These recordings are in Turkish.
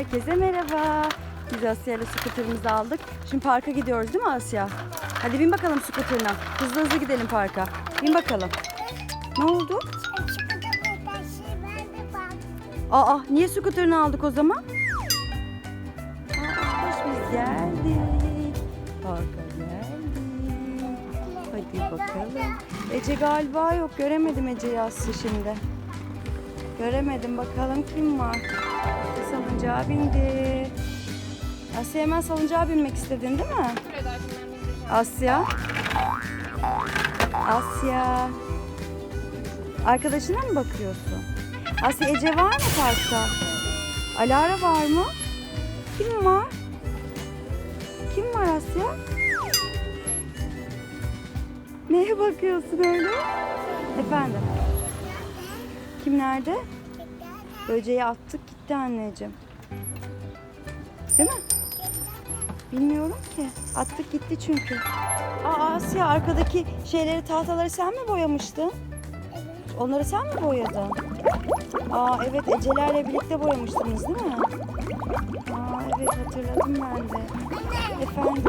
Herkese merhaba. Biz Asya ile skuterimizi aldık. Şimdi parka gidiyoruz değil mi Asya? Hadi bin bakalım skuterine. Hızlı hızlı gidelim parka. Bin bakalım. Ne oldu? Aa niye skuterini aldık o zaman? Aa hoş biz geldik. Parka geldik. Hadi bakalım. Ece galiba yok. Göremedim Ece'yi Asya şimdi. Göremedim. Bakalım kim var? Salıncağa bindi. Asya hemen salıncağa binmek istedin değil mi? Asya. Asya. Arkadaşına mı bakıyorsun? Asya Ece var mı parkta? Alara var mı? Kim var? Kim var Asya? Neye bakıyorsun öyle? Efendim? Kim nerede? Böceği attık gitti anneciğim. Değil mi? Bilmiyorum ki. Attık gitti çünkü. Aa Asya arkadaki şeyleri tahtaları sen mi boyamıştın? Onları sen mi boyadın? Aa evet Ecelerle birlikte boyamıştınız değil mi? Aa evet hatırladım ben de. Efendim.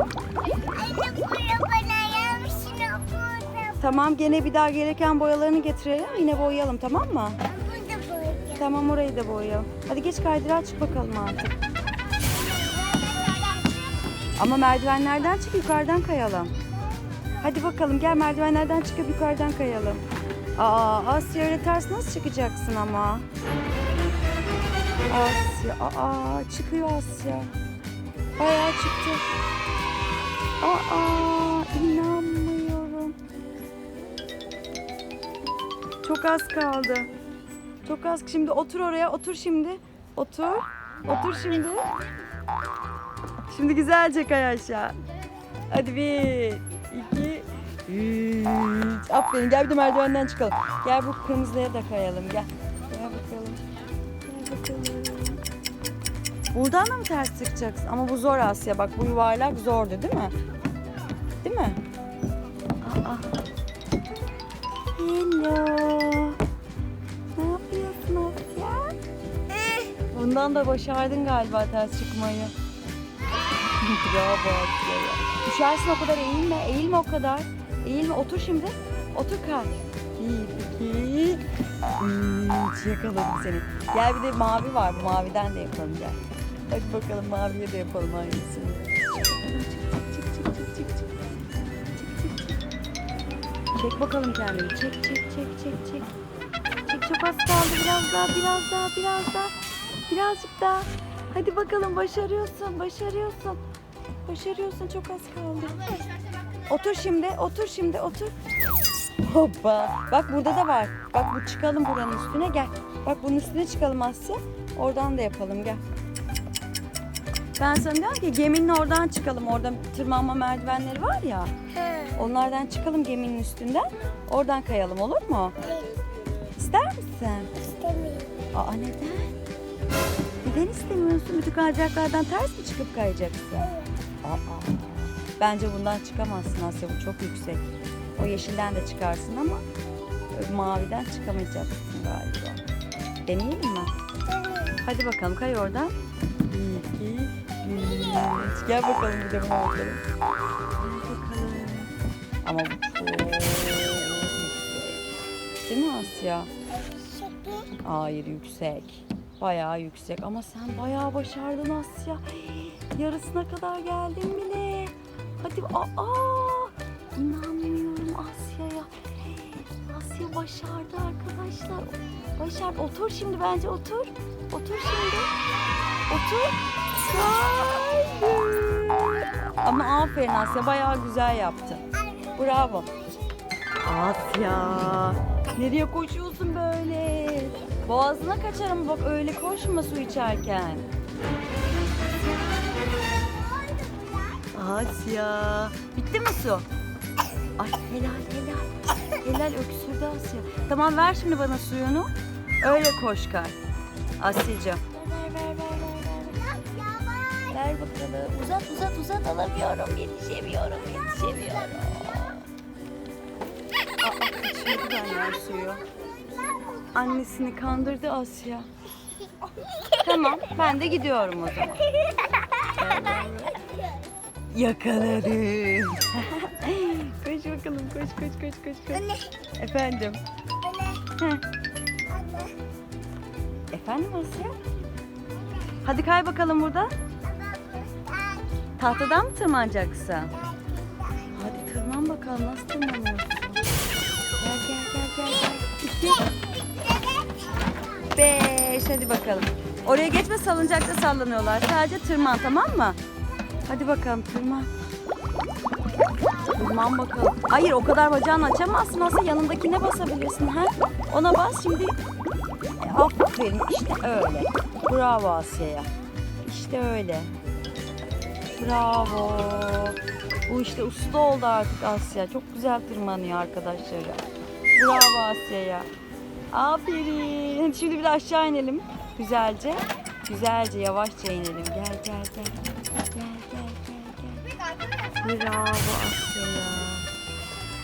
Tamam gene bir daha gereken boyalarını getirelim. Yine boyayalım tamam mı? Tamam orayı da boyayalım. Hadi geç kaydırağa çık bakalım artık. Ama merdivenlerden çık yukarıdan kayalım. Hadi bakalım gel merdivenlerden çıkıp yukarıdan kayalım. Aa Asya öyle ters nasıl çıkacaksın ama? Asya aa çıkıyor Asya. Bayağı çıktı. Aa inanmıyorum. Çok az kaldı. Çok az. Şimdi otur oraya. Otur şimdi. Otur. Otur şimdi. Şimdi güzelce kay aşağı. Hadi bir, iki, üç. Aferin. Gel bir de merdivenden çıkalım. Gel bu kırmızıya da kayalım. Gel. Gel bakalım. Gel bakalım. Buradan da mı ters çıkacaksın? Ama bu zor Asya. Bak bu yuvarlak zordu değil mi? Değil mi? Aa. Hello. Bundan da başardın galiba ters çıkmayı. Bravo. Düşersin o kadar eğilme. Eğilme o kadar. Eğilme. Otur şimdi. Otur kal. Bir, iki, üç. Yakaladım seni. Gel bir de mavi var. Bu maviden de yapalım gel. Hadi bakalım maviye de yapalım aynısını. Çek bakalım kendini. Çek, çek, çek, çek, çek. Çek çok az kaldı. Biraz daha, biraz daha, biraz daha. Birazcık daha. Hadi bakalım başarıyorsun, başarıyorsun. Başarıyorsun çok az kaldı. Otur şimdi, otur şimdi, otur. Hoppa. Bak burada da var. Bak bu çıkalım buranın üstüne gel. Bak bunun üstüne çıkalım Asya. Oradan da yapalım gel. Ben sana diyorum ki geminin oradan çıkalım. Orada tırmanma merdivenleri var ya. Onlardan çıkalım geminin üstünden. Oradan kayalım olur mu? İster misin? Aa neden? Neden istemiyorsun? Bütün kayacaklardan ters mi çıkıp kayacaksın? Aa, bence bundan çıkamazsın Asya bu çok yüksek. O yeşilden de çıkarsın ama maviden çıkamayacaksın galiba. Deneyelim mi? Hadi bakalım kay oradan. Bir, iki, üç. Gel bakalım bir de buna bakalım. Bakalım. Ama bu çok yüksek. Değil mi Asya? Hayır yüksek. Bayağı yüksek ama sen bayağı başardın Asya. Yarısına kadar geldin bile. Hadi aa inanmıyorum Asya'ya. Asya başardı arkadaşlar. Başardı. Otur şimdi bence otur. Otur şimdi. Otur. Haydi. Ama aferin Asya bayağı güzel yaptın. Bravo. Asya. Nereye koşuyorsun böyle? Boğazına kaçarım bak öyle koşma su içerken. Asya. Bitti mi su? Ay helal helal. Helal öksürdü Asya. Tamam ver şimdi bana suyunu. Öyle koş kay. Asya'cığım. Ver ver ver ver ver. Ver bakalım. Uzat uzat uzat alamıyorum. Yetişemiyorum yetişemiyorum. Aa, kaçırdı benden suyu. Annesini kandırdı Asya. Tamam ben de gidiyorum o zaman. Yakaladım. koş bakalım koş koş koş koş. koş. Anne, Efendim. anne. Efendim Asya? Hadi kay bakalım burada. Tahtadan mı tırmanacaksın? Hadi tırman bakalım nasıl tırmanıyorsun? Gel gel gel gel. gel. İki, beş. Hadi bakalım. Oraya geçme salıncakta sallanıyorlar. Sadece tırman tamam mı? Hadi bakalım tırman. Tırman bakalım. Hayır o kadar bacağını açamazsın. Aslında yanındakine basabilirsin. Ha? Ona bas şimdi. E, aferin işte öyle. Bravo Asya'ya. İşte öyle. Bravo. Bu işte usta oldu artık Asya. Çok güzel tırmanıyor arkadaşları. Bravo Asya'ya. Aferin. Hadi şimdi bir aşağı inelim. Güzelce. Güzelce yavaşça inelim. Gel gel gel. Gel gel gel gel. Bravo Asya'ya.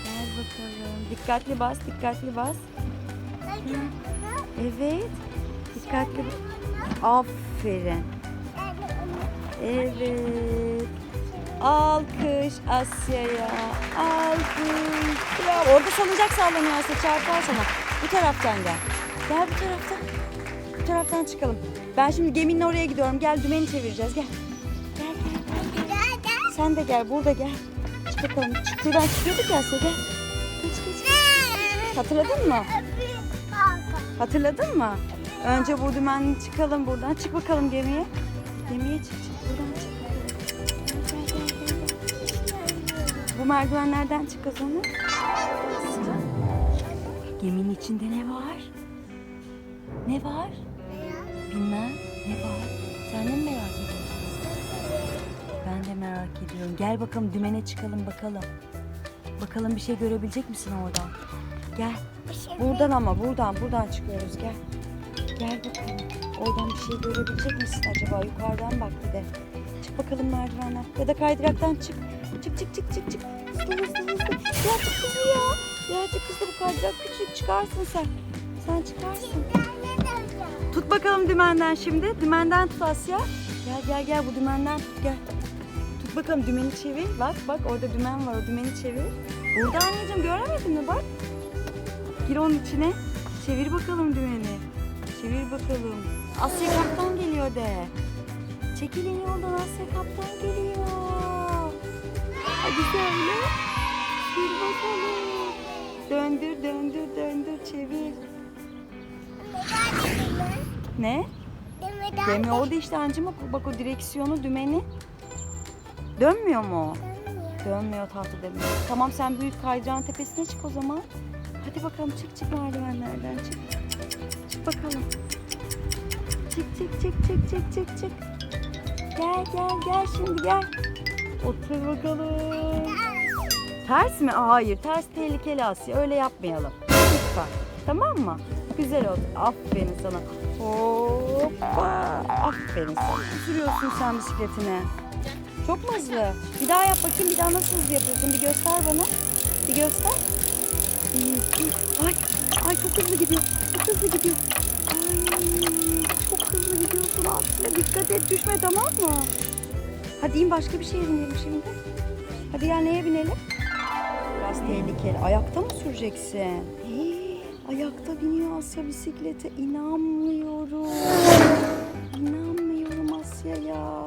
Gel bakalım. Dikkatli bas, dikkatli bas. Evet. Dikkatli. Aferin. Evet. Alkış Asya'ya. Alkış. Bravo. Orada salıncak sallanıyor Asya. Çarpar sana. Bu taraftan gel. Gel bu taraftan. Bu taraftan çıkalım. Ben şimdi geminin oraya gidiyorum. Gel dümeni çevireceğiz. Gel. Gel gel gel. Sen de gel. Burada gel. Çık bakalım. Çık. Şuradan çıkıyorduk ya Asya. Gel. Geç geç. Hatırladın mı? Hatırladın mı? Önce bu dümenden çıkalım buradan. Çık bakalım gemiye. Gemiye çık çık. Buradan çık. Gel, gel, gel, gel. Bu merdivenlerden çık zaman. Geminin içinde ne var? Ne var? Bilmem. Ne var? Sen de mi merak ediyorsun? Ben de merak ediyorum. Gel bakalım dümene çıkalım bakalım. Bakalım bir şey görebilecek misin oradan? Gel. Buradan ama buradan buradan çıkıyoruz gel. Gel bakalım. Oradan bir şey görebilecek misin acaba? Yukarıdan bak bir de. Çık bakalım merdivenler. Ya da kaydıraktan çık. Çık çık çık çık çık. Hızlı hızlı hızlı. Ya çık ya. Birazcık bu kaydırak küçük çıkarsın sen. Sen çıkarsın. Tut bakalım dümenden şimdi. Dümenden tut Asya. Gel gel gel bu dümenden tut gel. Tut bakalım dümeni çevir. Bak bak orada dümen var o dümeni çevir. Burada anneciğim göremedin mi bak. Gir onun içine. Çevir bakalım dümeni. Çevir bakalım. Asya kaptan geliyor de. Çekilin yoldan Asya kaptan geliyor. Hadi söyle. Çevir bakalım. Döndür döndür döndür çevir. Ne? Gemi orada işte ancım bak, o direksiyonu dümeni. Dönmüyor mu o? Dönmüyor tahta dönmüyor. Tamam sen büyük kaydırağın tepesine çık o zaman. Hadi bakalım çık çık merdivenlerden çık. Çık bakalım. Çık çık çık çık çık çık çık. Gel gel gel şimdi gel. Otur bakalım. Ters mi? Hayır ters tehlikeli Asya. Öyle yapmayalım. Lütfen. Tamam mı? Güzel oldu. Aferin sana. Hoppa. Aferin sana. Sürüyorsun sen bisikletine. Çok mu hızlı? Bir daha yap bakayım. Bir daha nasıl hızlı yapıyorsun? Bir göster bana. Bir göster. Ay, ay çok hızlı gidiyor. Çok hızlı gidiyor. Ay, çok hızlı gidiyorsun Asya. Dikkat et düşme tamam mı? Hadi in başka bir şeye binelim şimdi. Hadi ya neye binelim? Biraz tehlikeli. Ayakta mı süreceksin? Hii, ayakta biniyor Asya bisiklete. İnanmıyorum. İnanmıyorum Asya ya.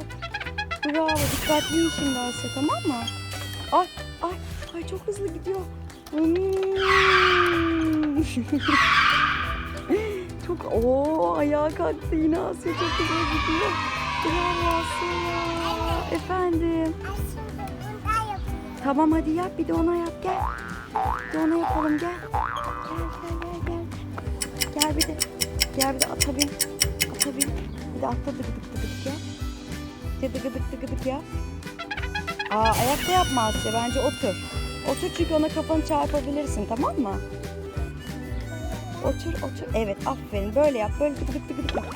Bravo. Dikkatli şimdi Asya tamam mı? Ay ay ay çok hızlı gidiyor. Hmm. çok o ayağa kalktı yine Asya çok hızlı gidiyor. Bravo Asya ya. Efendim. Tamam hadi yap bir de ona yap gel. Bir de ona yapalım gel. Gel gel gel gel. Gel bir de gel bir de ata bin. Ata bin. Bir de atta dıgıdık dıgıdık ya. De dıgıdık dıgıdık ya. Aa ayakta yapma Asya bence otur. Otur çünkü ona kafanı çarpabilirsin tamam mı? Otur otur. Evet aferin böyle yap. Böyle tıkıdık tıkıdık yap.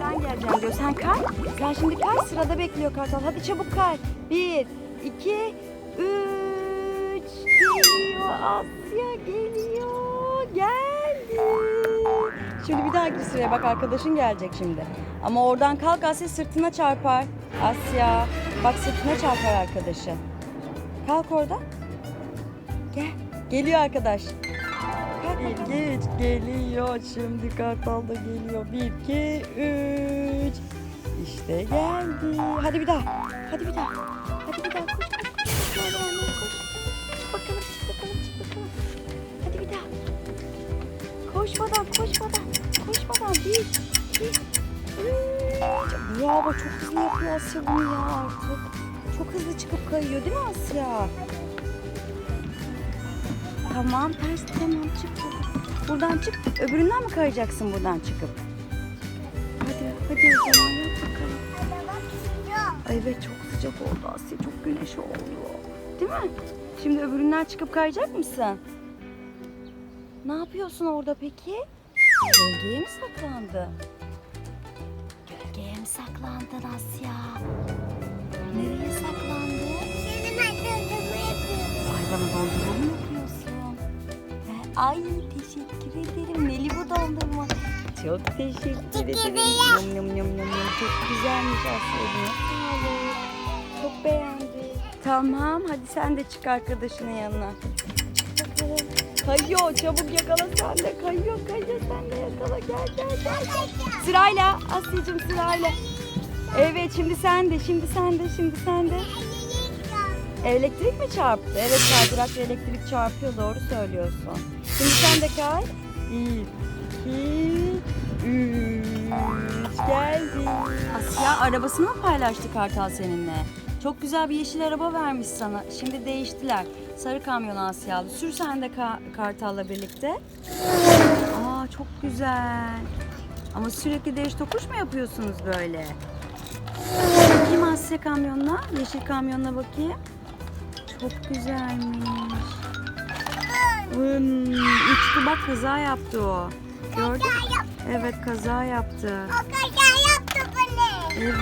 Ben geleceğim diyor. Sen kay. Sen şimdi kay sırada bekliyor kartal. Hadi çabuk kay. Bir, iki, üç. Geliyor Asya geliyor. Geldi. Şimdi bir dahaki sıraya bak arkadaşın gelecek şimdi. Ama oradan kalk Asya sırtına çarpar. Asya bak sırtına çarpar arkadaşın. Kalk oradan. Gel. Geliyor arkadaş. Kalk geç geliyor şimdi kartal da geliyor. Bir iki üç. İşte geldi. Hadi bir daha. Hadi bir daha. Hadi bir daha koş koş koş. koş. Koş. Çık bakalım çık bakalım çık bakalım. Hadi bir daha. Koşmadan koşmadan. Koşmadan. Bir iki. Bravo çok hızlı yapıyor Asya bunu ya artık. Çok hızlı çıkıp kayıyor değil mi Asya? Tamam ters tamam çık buradan. Çık. Öbüründen mi kayacaksın buradan çıkıp? Hadi hadi o zaman yap bakalım. Ay evet çok sıcak oldu Asya. Çok güneş oldu. Değil mi? Şimdi öbüründen çıkıp kayacak mısın? Ne yapıyorsun orada peki? Gölgeye mi saklandı? Gölgeye mi saklandın Asya? Nereye saklandın? Ay bana dondurma mı Ay teşekkür ederim. Neli bu dondurma. Çok teşekkür ederim. Yum yum yum yum. Çok güzelmiş ol. Çok beğendim. Tamam hadi sen de çık arkadaşının yanına. Kayıyor çabuk yakala sen de. Kayıyor kayıyor sen de yakala. Gel gel gel. Sırayla Asya'cığım sırayla. Evet şimdi sen de şimdi sen de şimdi sen de. Elektrik mi çarptı? Evet kaydırakla elektrik çarpıyor doğru söylüyorsun. Şimdi sen de kay. Bir, iki, üç. Geldi. Asya arabasını mı paylaştı Kartal seninle? Çok güzel bir yeşil araba vermiş sana. Şimdi değiştiler. Sarı kamyon Asyalı. Sür sen de Ka- Kartal'la birlikte. Aa çok güzel. Ama sürekli değiş tokuş mu yapıyorsunuz böyle? Bakayım Asya kamyonuna. Yeşil kamyonuna bakayım. Çok güzelmiş. Vın, uçtu bak kaza yaptı o. Gördün mü? Evet kaza yaptı. Evet.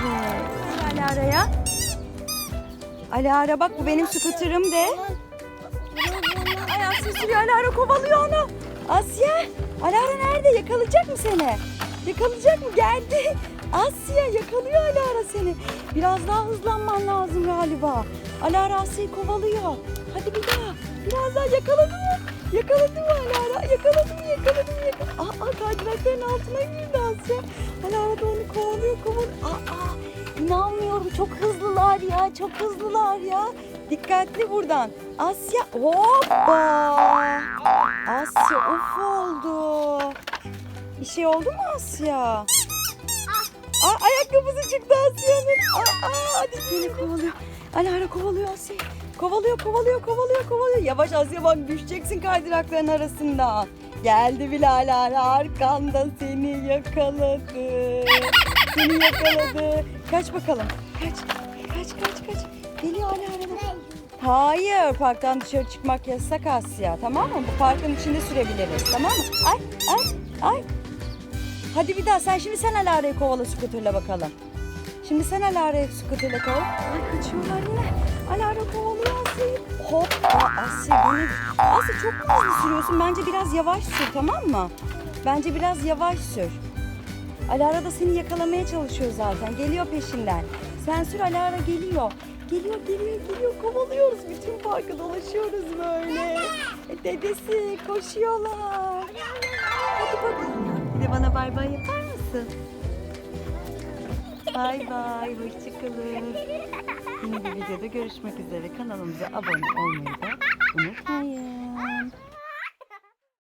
Alara'ya. Alara bak bu benim skuterim de. Ay Asya sürüyor Alara kovalıyor onu. Asya. Alara nerede? Yakalayacak mı seni? Yakalayacak mı? Geldi. Asya yakalıyor Alara seni. Biraz daha hızlanman lazım galiba. Alara Asya'yı kovalıyor. Hadi bir daha. Biraz daha yakaladı mı? Yakaladı mı Alara? Yakaladı mı? Yakaladı mı? Yakaladı. Aa kaydırakların altına girdi Asya. Alara da onu kovalıyor kovalıyor. Aa inanmıyorum çok hızlılar ya. Çok hızlılar ya. Dikkatli buradan. Asya hoppa. Asya uf oldu. Bir şey oldu mu Asya? Aa, ayakkabısı çıktı Asya'nın. Aa, aa, hadi yine kovalıyor. Alara kovalıyor Asya'yı. Kovalıyor, kovalıyor, kovalıyor, kovalıyor. Yavaş Asya bak düşeceksin kaydırakların arasında. Geldi bile Alara arkanda seni yakaladı. Seni yakaladı. Kaç bakalım. Kaç, kaç, kaç, kaç. Geliyor Alara. Hayır, parktan dışarı çıkmak yasak Asya. Tamam mı? Bu parkın içinde sürebiliriz. Tamam mı? Ay, ay, ay. Hadi bir daha sen şimdi sen Alara'yı kovala skuterle bakalım. Şimdi sen Alara'yı skuterle kovala. Ay kaçıyorlar yine. Alara kovalıyor Asya'yı. Hoppa Asya beni. Asya çok mu hızlı sürüyorsun? Bence biraz yavaş sür tamam mı? Bence biraz yavaş sür. Alara da seni yakalamaya çalışıyor zaten. Geliyor peşinden. Sen sür Alara geliyor. Geliyor geliyor geliyor kovalıyoruz. Bütün parkı dolaşıyoruz böyle. E, Dedesi koşuyorlar. Hadi bakalım. Bana bay bay yapar mısın? Bay bay, hoşçakalın. Yeni bir videoda görüşmek üzere. Kanalımıza abone olmayı da unutmayın.